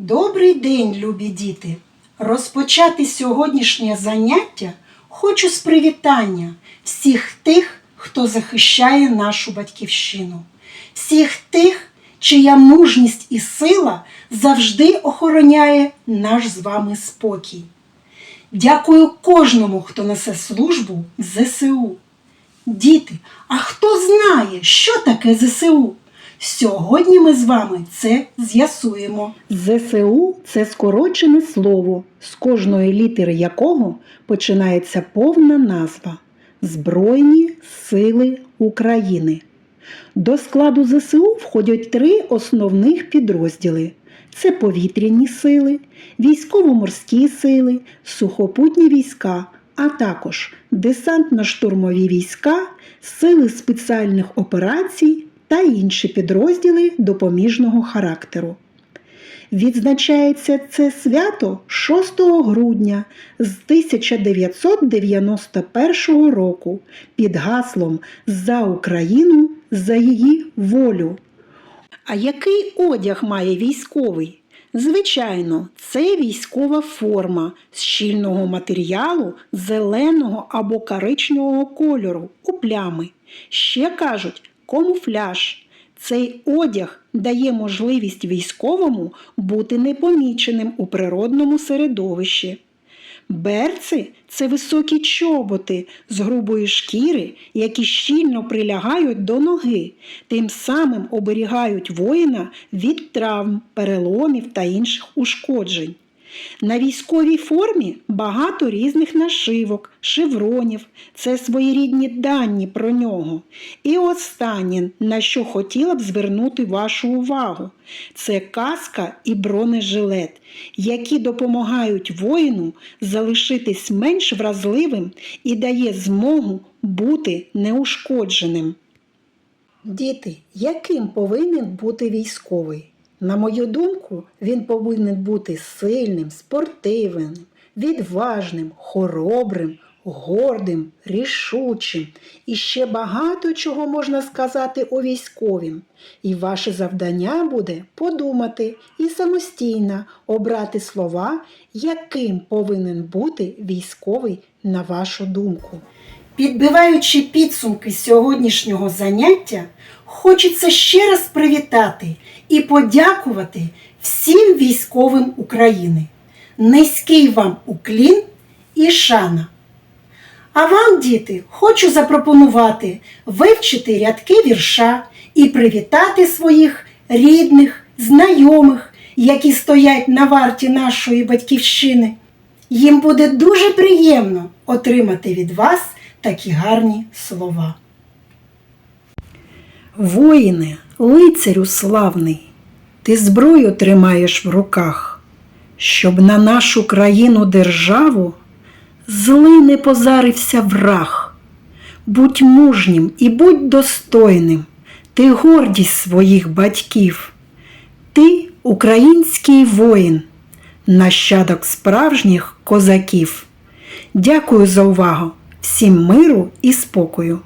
Добрий день, любі діти! Розпочати сьогоднішнє заняття хочу з привітання всіх тих, хто захищає нашу батьківщину, всіх тих, чия мужність і сила завжди охороняє наш з вами спокій. Дякую кожному, хто несе службу в ЗСУ. Діти, а хто знає, що таке ЗСУ? Сьогодні ми з вами це з'ясуємо. ЗСУ це скорочене слово, з кожної літери якого починається повна назва Збройні Сили України. До складу ЗСУ входять три основних підрозділи: це повітряні сили, військово-морські сили, сухопутні війська, а також десантно-штурмові війська, сили спеціальних операцій та інші підрозділи допоміжного характеру. Відзначається це свято 6 грудня з 1991 року під гаслом За Україну, за її волю. А який одяг має військовий? Звичайно, це військова форма з щільного матеріалу зеленого або коричневого кольору у плями. Ще кажуть камуфляж. Цей одяг дає можливість військовому бути непоміченим у природному середовищі. Берці це високі чоботи з грубої шкіри, які щільно прилягають до ноги, тим самим оберігають воїна від травм, переломів та інших ушкоджень. На військовій формі багато різних нашивок, шевронів, це своєрідні дані про нього. І останнє, на що хотіла б звернути вашу увагу, це каска і бронежилет, які допомагають воїну залишитись менш вразливим і дає змогу бути неушкодженим. Діти, яким повинен бути військовий? На мою думку, він повинен бути сильним, спортивним, відважним, хоробрим, гордим, рішучим і ще багато чого можна сказати у військовім. І ваше завдання буде подумати і самостійно обрати слова, яким повинен бути військовий на вашу думку. Підбиваючи підсумки сьогоднішнього заняття, хочеться ще раз привітати і подякувати всім військовим України. Низький вам уклін і шана. А вам, діти, хочу запропонувати вивчити рядки вірша і привітати своїх рідних, знайомих, які стоять на варті нашої батьківщини. Їм буде дуже приємно отримати від вас такі гарні слова. Воїне, лицарю славний, ти зброю тримаєш в руках, щоб на нашу країну державу злий не позарився враг. Будь мужнім і будь достойним, ти гордість своїх батьків, ти український воїн, нащадок справжніх козаків. Дякую за увагу! Всім миру і спокою!